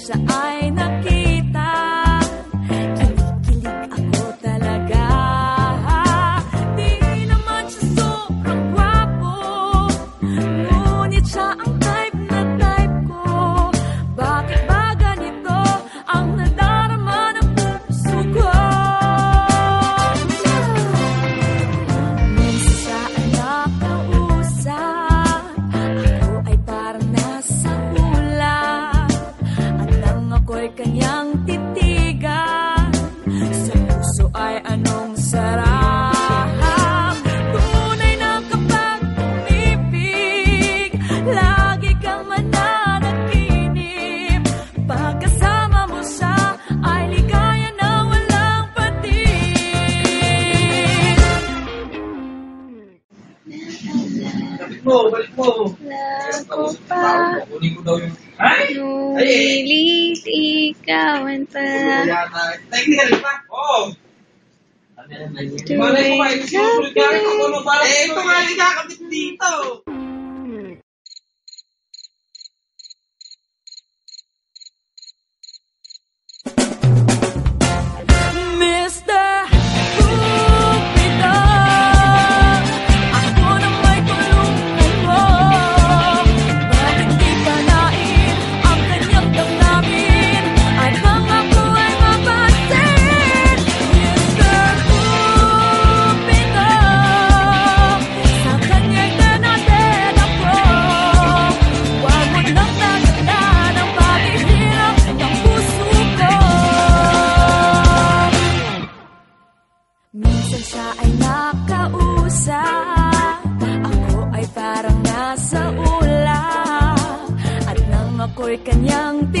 siya ay nakita. ako'y kanyang titigan. Sa puso ay anong sarap. Tunay na kapag umibig Lagi kang mananaginip. Pagkasama mo siya ay ligaya na walang patig Balik mo, balik mo! Kunin ko daw yung Lumilis ikaw ang pa. Technical pa? Oo. Tuwing gabi. Eh, ito nga yung kakabit dito. but can young